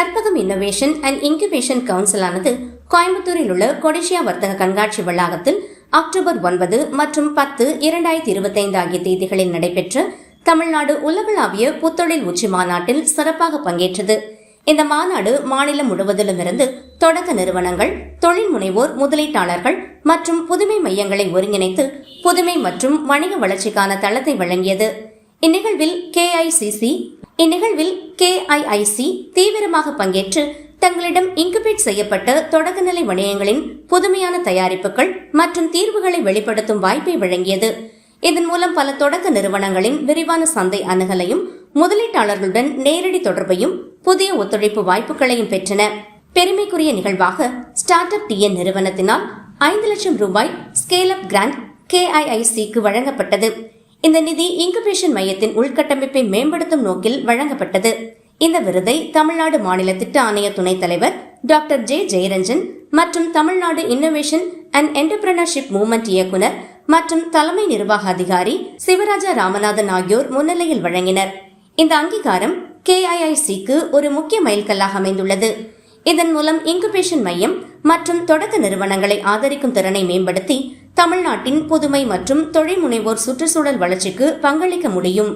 Karpagam innovation and incubation கவுன்சிலானது கோயம்புத்தூரில் உள்ள கொடிஷியா வர்த்தக கண்காட்சி வளாகத்தில் அக்டோபர் ஒன்பது மற்றும் பத்து இரண்டாயிரத்தி இருபத்தைந்து ஆகிய தேதிகளில் நடைபெற்ற தமிழ்நாடு உலகளாவிய புத்தொழில் உச்சி மாநாட்டில் சிறப்பாக பங்கேற்றது. இந்த மாநாடு மாநிலம் முழுவதிலுமிருந்து தொடக்க நிறுவனங்கள் தொழில் முனைவோர் முதலீட்டாளர்கள் மற்றும் புதுமை மையங்களை ஒருங்கிணைத்து புதுமை மற்றும் வணிக வளர்ச்சிக்கான தளத்தை வழங்கியது. இந்நிகழ்வில் கேஐசிசி இந்நிகழ்வில் கேஐஐசி தீவிரமாக பங்கேற்று தங்களிடம் இன்குபேட் செய்யப்பட்ட தொடக்கநிலை வணிகங்களின் புதுமையான தயாரிப்புகள் மற்றும் தீர்வுகளை வெளிப்படுத்தும் வாய்ப்பை வழங்கியது. இதன் மூலம் பல தொடக்க நிறுவனங்களின் விரிவான சந்தை அணுகலையும் முதலீட்டாளர்களுடன் நேரடி தொடர்பையும் புதிய ஒத்துழைப்பு வாய்ப்புகளையும் பெற்றன. பெருமைக்குரிய நிகழ்வாக ஸ்டார்ட் அப் டிஎன் நிறுவனத்தினால் ஐந்து லட்சம் ரூபாய் ஸ்கேல் அப் கிராண்ட் கேஐஐசிக்கு வழங்கப்பட்டது. இந்த நிதி இன்குபேஷன் மையத்தின் உள்கட்டமைப்பை மேம்படுத்தும் நோக்கில் வழங்கப்பட்டது. இந்த விருதை தமிழ்நாடு மாநில திட்ட ஆணைய துணைத் தலைவர் டாக்டர் ஜே ஜெயரஞ்சன் மற்றும் Tamil Nadu innovation and entrepreneurship movement இயக்குனர் மற்றும் தலைமை நிர்வாக அதிகாரி சிவராஜா ராமநாதன் ஆகியோர் முன்னிலையில் வழங்கினர். இந்த அங்கீகாரம் கேஐஐசிக்கு ஒரு முக்கிய மைல்கல்லாக அமைந்துள்ளது. இதன் மூலம் இன்குபேஷன் மையம் மற்றும் தொடக்க நிறுவனங்களை ஆதரிக்கும் திறனை மேம்படுத்தி தமிழ்நாட்டின் புதுமை மற்றும் தொழில் முனைவோர் சுற்றுச்சூழல் வளர்ச்சிக்கு பங்களிக்க முடியும்.